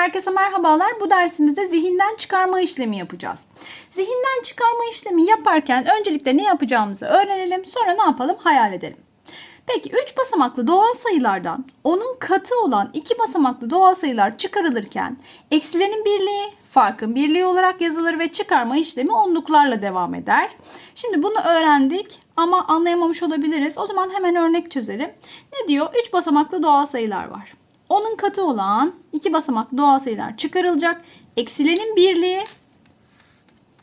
Herkese merhabalar. Bu dersimizde zihinden çıkarma işlemi yapacağız. Zihinden çıkarma işlemi yaparken öncelikle ne yapacağımızı öğrenelim. Sonra ne yapalım hayal edelim. Peki 3 basamaklı doğal sayılardan onun katı olan 2 basamaklı doğal sayılar çıkarılırken eksilerin birliği, farkın birliği olarak yazılır ve çıkarma işlemi onluklarla devam eder. Şimdi bunu öğrendik ama anlayamamış olabiliriz. O zaman hemen örnek çözelim. Ne diyor? 3 basamaklı doğal sayılar var. Onun katı olan 2 basamaklı doğal sayılar çıkarılacak. Eksilerin birliği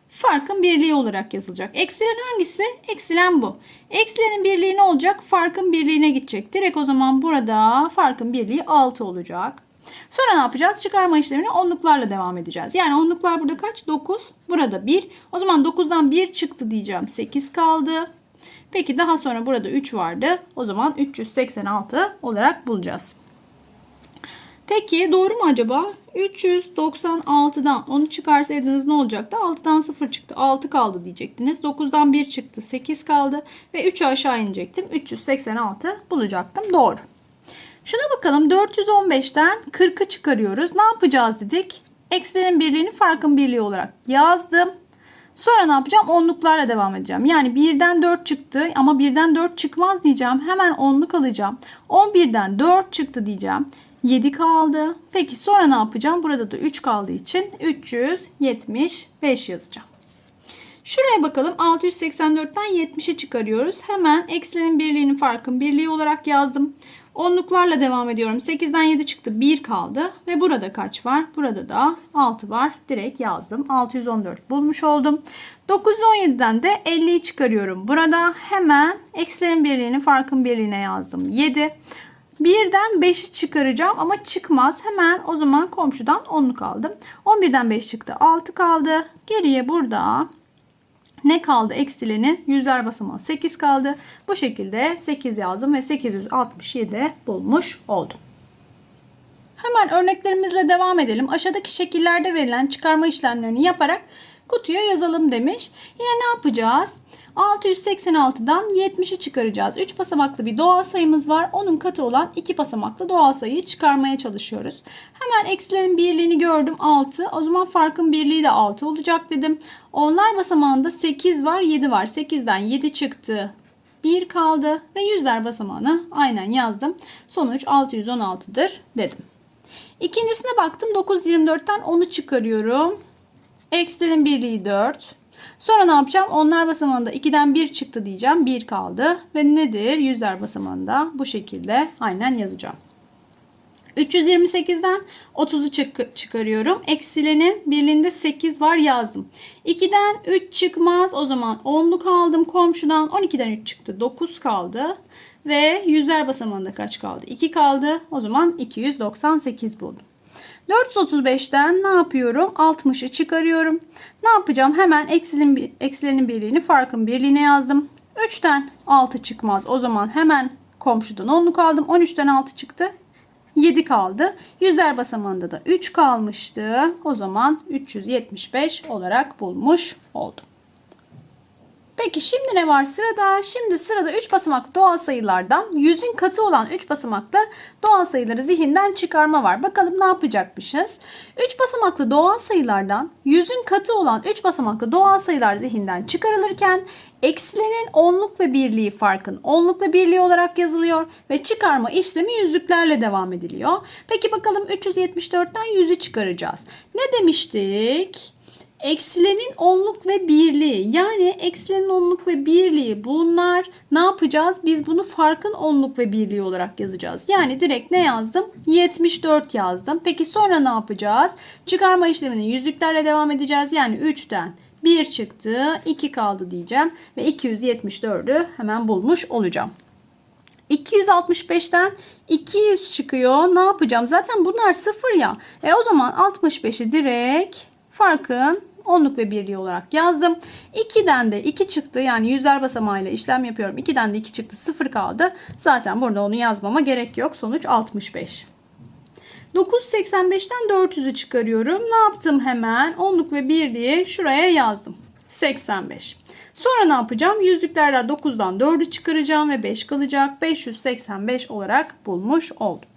farkın birliği olarak yazılacak. Eksilen hangisi? Eksilen bu. Eksilenin birliği ne olacak? Farkın birliğine gidecek. Direkt o zaman burada farkın birliği 6 olacak. Sonra ne yapacağız? Çıkarma işlemini onluklarla devam edeceğiz. Yani onluklar burada kaç? 9. Burada 1. O zaman 9'dan 1 çıktı diyeceğim. 8 kaldı. Peki daha sonra burada 3 vardı. O zaman 386 olarak bulacağız. Peki doğru mu acaba? 396'dan onu çıkarsaydınız ne olacaktı? 6'dan 0 çıktı. 6 kaldı diyecektiniz. 9'dan 1 çıktı. 8 kaldı. Ve 3'ü aşağı inecektim. 386 bulacaktım. Doğru. Şuna bakalım. 415'ten 40'ı çıkarıyoruz. Ne yapacağız dedik? Eksilerin birliğini farkın birliği olarak yazdım. Sonra ne yapacağım? Onluklarla devam edeceğim. Yani 1'den 4 çıktı ama 1'den 4 çıkmaz diyeceğim. Hemen onluk alacağım. 11'den 4 çıktı diyeceğim. 7 kaldı. Peki sonra ne yapacağım? Burada da 3 kaldığı için 375 yazacağım. Şuraya bakalım. 684'ten 70'i çıkarıyoruz. Hemen eksilerin birliğinin farkın birliği olarak yazdım. Onluklarla devam ediyorum. 8'den 7 çıktı. 1 kaldı. Ve burada kaç var? Burada da 6 var. Direkt yazdım. 614 bulmuş oldum. 917'den de 50'yi çıkarıyorum. Burada hemen eksilerin birliğini farkın birliğine yazdım. 7. Birden 5'i çıkaracağım ama çıkmaz. Hemen o zaman komşudan 10'luk aldım. 11'den 5 çıktı. 6 kaldı. Geriye burada ne kaldı? Eksilenin yüzler basamağı 8 kaldı. Bu şekilde 8 yazdım ve 867 bulmuş oldum. Hemen örneklerimizle devam edelim. Aşağıdaki şekillerde verilen çıkarma işlemlerini yaparak kutuya yazalım demiş. Yine ne yapacağız? 686'dan 70'i çıkaracağız. 3 basamaklı bir doğal sayımız var. Onun katı olan 2 basamaklı doğal sayıyı çıkarmaya çalışıyoruz. Hemen eksilerin birliğini gördüm 6. O zaman farkın birliği de 6 olacak dedim. Onlar basamağında 8 var 7 var. 8'den 7 çıktı. 1 kaldı ve yüzler basamağını aynen yazdım. Sonuç 616'dır dedim. İkincisine baktım 924'ten 10'u çıkarıyorum. Eksilerin birliği 4. Sonra ne yapacağım? Onlar basamağında 2'den 1 çıktı diyeceğim. 1 kaldı. Ve nedir? Yüzler basamağında bu şekilde aynen yazacağım. 328'den 30'u çık çıkarıyorum. Eksilenin birliğinde 8 var yazdım. 2'den 3 çıkmaz. O zaman 10'luk aldım komşudan. 12'den 3 çıktı. 9 kaldı. Ve yüzler basamağında kaç kaldı? 2 kaldı. O zaman 298 buldum. 435'ten ne yapıyorum? 60'ı çıkarıyorum. Ne yapacağım? Hemen eksilin, eksilenin birliğini farkın birliğine yazdım. 3'ten 6 çıkmaz. O zaman hemen komşudan 10'luk aldım. 13'ten 6 çıktı. 7 kaldı. Yüzler basamağında da 3 kalmıştı. O zaman 375 olarak bulmuş oldum. Peki şimdi ne var sırada? Şimdi sırada 3 basamaklı doğal sayılardan 100'ün katı olan 3 basamaklı doğal sayıları zihinden çıkarma var. Bakalım ne yapacakmışız? 3 basamaklı doğal sayılardan 100'ün katı olan 3 basamaklı doğal sayılar zihinden çıkarılırken eksilenin onluk ve birliği farkın onluk ve birliği olarak yazılıyor ve çıkarma işlemi yüzlüklerle devam ediliyor. Peki bakalım 374'ten 100'ü çıkaracağız. Ne demiştik? Eksilenin onluk ve birliği yani eksilenin onluk ve birliği bunlar ne yapacağız? Biz bunu farkın onluk ve birliği olarak yazacağız. Yani direkt ne yazdım? 74 yazdım. Peki sonra ne yapacağız? Çıkarma işlemini yüzlüklerle devam edeceğiz. Yani 3'ten 1 çıktı 2 kaldı diyeceğim ve 274'ü hemen bulmuş olacağım. 265'ten 200 çıkıyor. Ne yapacağım? Zaten bunlar sıfır ya. E o zaman 65'i direkt farkın onluk ve birliği olarak yazdım. 2'den de 2 çıktı. Yani yüzler basamağıyla işlem yapıyorum. 2'den de 2 çıktı. 0 kaldı. Zaten burada onu yazmama gerek yok. Sonuç 65. 985'ten 400'ü çıkarıyorum. Ne yaptım hemen? Onluk ve birliği şuraya yazdım. 85. Sonra ne yapacağım? Yüzlüklerden 9'dan 4'ü çıkaracağım ve 5 kalacak. 585 olarak bulmuş oldum.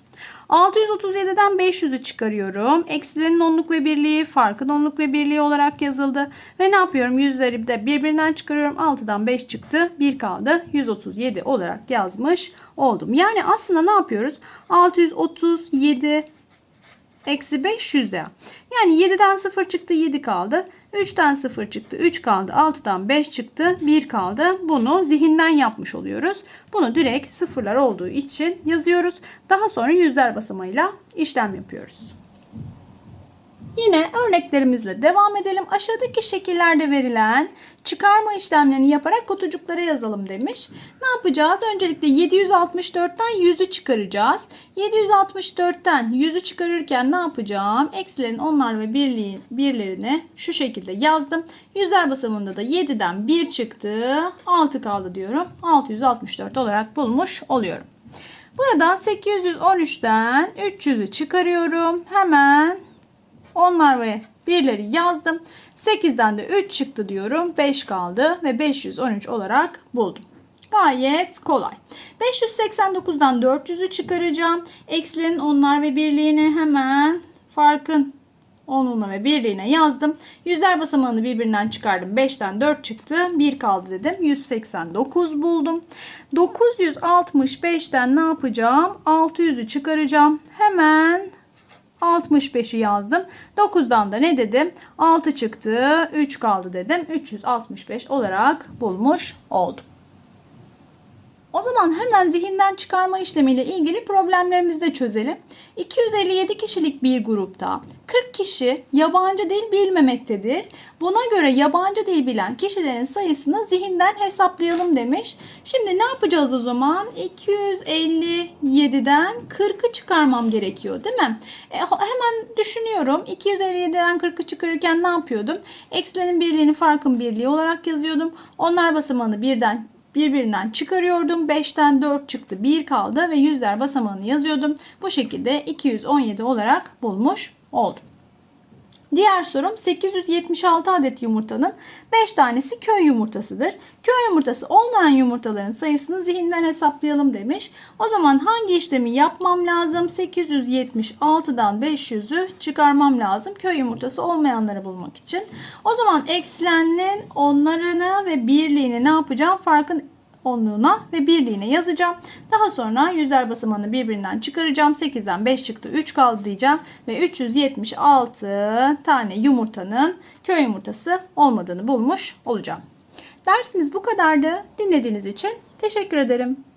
637'den 500'ü çıkarıyorum. Eksilerin onluk ve birliği farkın onluk ve birliği olarak yazıldı. Ve ne yapıyorum? Yüzleri de birbirinden çıkarıyorum. 6'dan 5 çıktı. 1 kaldı. 137 olarak yazmış oldum. Yani aslında ne yapıyoruz? 637 eksi 500 ya. Yani 7'den 0 çıktı 7 kaldı. 3'ten 0 çıktı 3 kaldı. 6'dan 5 çıktı 1 kaldı. Bunu zihinden yapmış oluyoruz. Bunu direkt sıfırlar olduğu için yazıyoruz. Daha sonra yüzler basamağıyla işlem yapıyoruz. Yine örneklerimizle devam edelim. Aşağıdaki şekillerde verilen çıkarma işlemlerini yaparak kutucuklara yazalım demiş. Ne yapacağız? Öncelikle 764'ten 100'ü çıkaracağız. 764'ten 100'ü çıkarırken ne yapacağım? Eksilerin onlar ve birliği, birlerini şu şekilde yazdım. Yüzler basamında da 7'den 1 çıktı. 6 kaldı diyorum. 664 olarak bulmuş oluyorum. Burada 813'ten 300'ü çıkarıyorum. Hemen onlar ve birleri yazdım. 8'den de 3 çıktı diyorum. 5 kaldı ve 513 olarak buldum. Gayet kolay. 589'dan 400'ü çıkaracağım. Eksilerin onlar ve birliğini hemen farkın onunla ve birliğine yazdım. Yüzler basamağını birbirinden çıkardım. 5'ten 4 çıktı. 1 kaldı dedim. 189 buldum. 965'ten ne yapacağım? 600'ü çıkaracağım. Hemen 65'i yazdım. 9'dan da ne dedim? 6 çıktı. 3 kaldı dedim. 365 olarak bulmuş oldum. O zaman hemen zihinden çıkarma işlemiyle ilgili problemlerimizi de çözelim. 257 kişilik bir grupta 40 kişi yabancı dil bilmemektedir. Buna göre yabancı dil bilen kişilerin sayısını zihinden hesaplayalım demiş. Şimdi ne yapacağız o zaman? 257'den 40'ı çıkarmam gerekiyor değil mi? E, hemen düşünüyorum. 257'den 40'ı çıkarırken ne yapıyordum? Eksilerin birliğini farkın birliği olarak yazıyordum. Onlar basamağını birden birbirinden çıkarıyordum. 5'ten 4 çıktı 1 kaldı ve yüzler basamağını yazıyordum. Bu şekilde 217 olarak bulmuş oldum. Diğer sorum 876 adet yumurtanın 5 tanesi köy yumurtasıdır. Köy yumurtası olmayan yumurtaların sayısını zihinden hesaplayalım demiş. O zaman hangi işlemi yapmam lazım? 876'dan 500'ü çıkarmam lazım. Köy yumurtası olmayanları bulmak için. O zaman eksilenin onlarını ve birliğini ne yapacağım? Farkın onluğuna ve birliğine yazacağım. Daha sonra yüzler basamağını birbirinden çıkaracağım. 8'den 5 çıktı 3 kaldı diyeceğim. Ve 376 tane yumurtanın köy yumurtası olmadığını bulmuş olacağım. Dersimiz bu kadardı. Dinlediğiniz için teşekkür ederim.